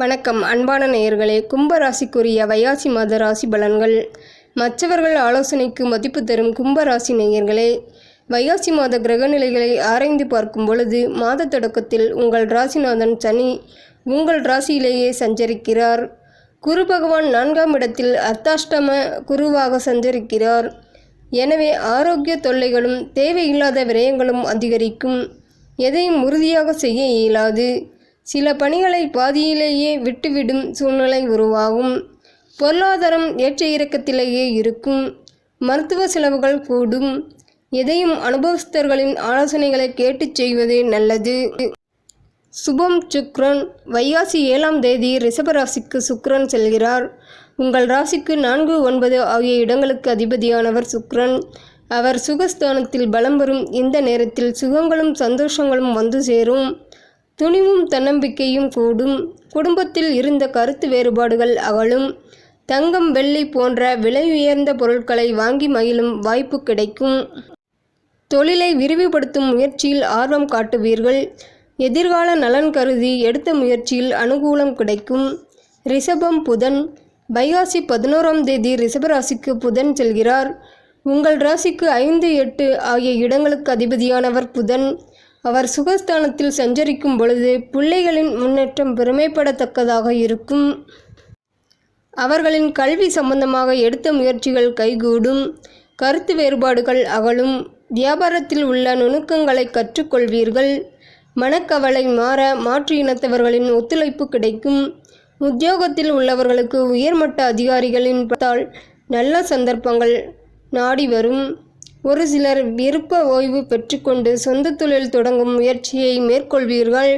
வணக்கம் அன்பான நேயர்களே. கும்பராசிக்குரிய வையாசி மாத ராசி பலன்கள். மற்றவர்கள் ஆலோசனைக்கு மதிப்பு தரும் கும்பராசி நேயர்களே வையாசி மாத கிரகநிலைகளை ஆராய்ந்து பார்க்கும் பொழுது மாத தொடக்கத்தில் உங்கள் ராசிநாதன் சனி உங்கள் ராசியிலேயே சஞ்சரிக்கிறார். குரு பகவான் நான்காம் இடத்தில் அர்த்தாஷ்டம குருவாக சஞ்சரிக்கிறார். எனவே ஆரோக்கிய தொல்லைகளும் தேவையில்லாத விரயங்களும் அதிகரிக்கும். எதையும் உறுதியாக செய்ய இயலாது. சில பணிகளை பாதியிலேயே விட்டுவிடும் சூழ்நிலை உருவாகும். பொருளாதாரம் ஏற்ற இறக்கத்திலேயே இருக்கும். மருத்துவ செலவுகள் கூடும். எதையும் அனுபவஸ்தர்களின் ஆலோசனைகளை கேட்டுச் செய்வது நல்லது. சுபம் சுக்ரன் வைகாசி ஏழாம் தேதி ரிஷபராசிக்கு சுக்ரன் செல்கிறார். உங்கள் ராசிக்கு நான்கு ஒன்பது ஆகிய இடங்களுக்கு அதிபதியானவர் சுக்ரன். அவர் சுகஸ்தானத்தில் பலம் வரும் இந்த நேரத்தில் சுகங்களும் சந்தோஷங்களும் வந்து சேரும். துணிவும் தன்னம்பிக்கையும் கூடும். குடும்பத்தில் இருந்த கருத்து வேறுபாடுகள் அகலும். தங்கம் வெள்ளி போன்ற விலை உயர்ந்த பொருட்களை வாங்கி மகிழும் வாய்ப்பு கிடைக்கும். தொழிலை விரிவுபடுத்தும் முயற்சியில் ஆர்வம் காட்டுவீர்கள். எதிர்கால நலன் கருதி எடுத்த முயற்சியில் அனுகூலம் கிடைக்கும். ரிஷபம் புதன். வைகாசி பதினோராம் தேதி ரிஷபராசிக்கு புதன் செல்கிறார். உங்கள் ராசிக்கு ஐந்து எட்டு ஆகிய இடங்களுக்கு அதிபதியானவர் புதன். அவர் சுகஸ்தானத்தில் சஞ்சரிக்கும் பொழுது பிள்ளைகளின் முன்னேற்றம் பெருமைப்படத்தக்கதாக இருக்கும். அவர்களின் கல்வி சம்பந்தமாக எடுத்த முயற்சிகள் கைகூடும். கருத்து வேறுபாடுகள் அகலும். வியாபாரத்தில் உள்ள நுணுக்கங்களை கற்றுக்கொள்வீர்கள். மனக்கவலை மாற மாற்று இனத்தவர்களின் ஒத்துழைப்பு கிடைக்கும். உத்தியோகத்தில் உள்ளவர்களுக்கு உயர்மட்ட அதிகாரிகளின் பார்த்தால் நல்ல சந்தர்ப்பங்கள் நாடி வரும். ஒரு சிலர் விருப்ப ஓய்வு பெற்றுக்கொண்டு சொந்த தொழில் தொடங்கும் முயற்சியை மேற்கொள்வீர்கள்.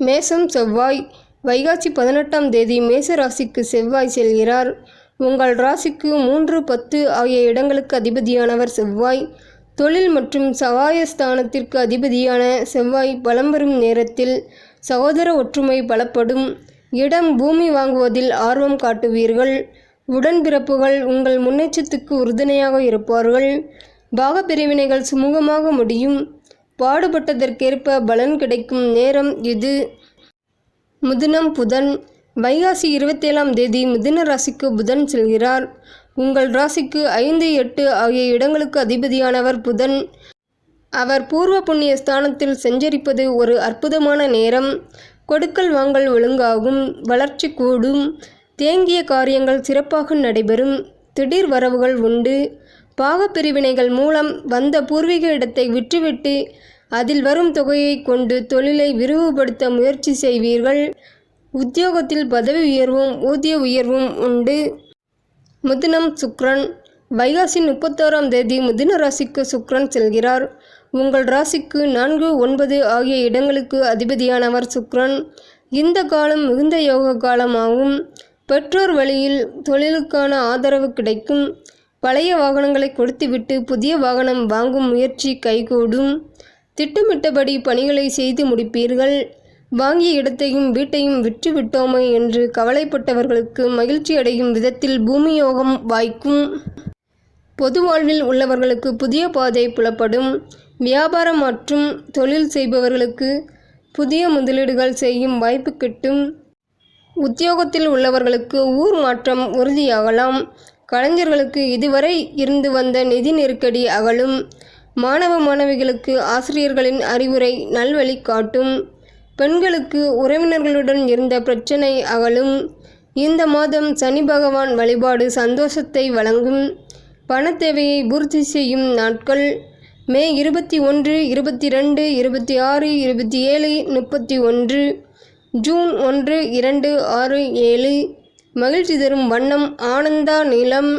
மேசம் செவ்வாய். வைகாசி பதினெட்டாம் தேதி மேச ராசிக்கு செவ்வாய் செல்கிறார். உங்கள் ராசிக்கு மூன்று பத்து ஆகிய இடங்களுக்கு அதிபதியானவர் செவ்வாய். தொழில் மற்றும் சகாயஸ்தானத்திற்கு அதிபதியான செவ்வாய் பலம் வரும் நேரத்தில் சகோதர ஒற்றுமை பலப்படும். இடம் பூமி வாங்குவதில் ஆர்வம் காட்டுவீர்கள். உடன்பிறப்புகள் உங்கள் முன்னேற்றத்துக்கு உறுதுணையாக இருப்பார்கள். பாகப்பிரிவினைகள் சுமூகமாக முடியும். பாடுபட்டதற்கேற்ப பலன் கிடைக்கும் நேரம் இது. முதினம் புதன். வைகாசி இருபத்தேழாம் தேதி மிதுன ராசிக்கு புதன் செல்கிறார். உங்கள் ராசிக்கு ஐந்து எட்டு ஆகிய இடங்களுக்கு அதிபதியானவர் புதன். அவர் பூர்வ புண்ணிய ஸ்தானத்தில் செஞ்சரிப்பது ஒரு அற்புதமான நேரம். கொடுக்கல் வாங்கல் ஒழுங்காகும். வளர்ச்சி கூடும். தேங்கிய காரியங்கள் சிறப்பாக நடைபெறும். திடீர் வரவுகள் உண்டு. பாகப்பிரிவினைகள் மூலம் வந்த பூர்வீக இடத்தை விற்றுவிட்டு அதில் வரும் தொகையை கொண்டு தொழிலை விரிவுபடுத்த முயற்சி செய்வீர்கள். உத்தியோகத்தில் பதவி உயர்வும் ஊதிய உயர்வும் உண்டு. முதினம் சுக்ரன். வைகாசி முப்பத்தோராம் தேதி முதின ராசிக்கு சுக்ரன் செல்கிறார். உங்கள் ராசிக்கு நான்கு ஒன்பது ஆகிய இடங்களுக்கு அதிபதியானவர் சுக்ரன். இந்த காலம் மிகுந்த யோக காலமாகும். பெற்றோர் வழியில் தொழிலுக்கான ஆதரவு கிடைக்கும். பழைய வாகனங்களை கொடுத்துவிட்டு புதிய வாகனம் வாங்கும் முயற்சி கைகூடும். திட்டமிட்டபடி பணிகளை செய்து முடிப்பீர்கள். வாங்கிய இடத்தையும் வீட்டையும் விற்றுவிட்டோமே என்று கவலைப்பட்டவர்களுக்கு மகிழ்ச்சி அடையும் விதத்தில் பூமியோகம் வாய்க்கும். பொது வாழ்வில் உள்ளவர்களுக்கு புதிய பாதை புலப்படும். வியாபாரம் மற்றும் தொழில் செய்பவர்களுக்கு புதிய முதலீடுகள் செய்யும் வாய்ப்பு கிட்டும். உத்தியோகத்தில் உள்ளவர்களுக்கு ஊர் மாற்றம் உறுதியாகலாம். கலைஞர்களுக்கு இதுவரை இருந்து வந்த நிதி நெருக்கடி அகலும். மாணவ மாணவிகளுக்கு ஆசிரியர்களின் அறிவுரை நல்வழி காட்டும். பெண்களுக்கு உறவினர்களுடன் இருந்த பிரச்சனை அகலும். இந்த மாதம் சனி பகவான் வழிபாடு சந்தோஷத்தை வழங்கும். பண தேவையை பூர்த்தி செய்யும் நாட்கள். மே இருபத்தி ஒன்று இருபத்தி ரெண்டு இருபத்தி ஆறு இருபத்தி ஏழு முப்பத்தி ஒன்று. ஜூன் ஒன்று இரண்டு ஆறு ஏழு மகிழ்ச்சி தரும் வண்ணம் ஆனந்தா நீளம்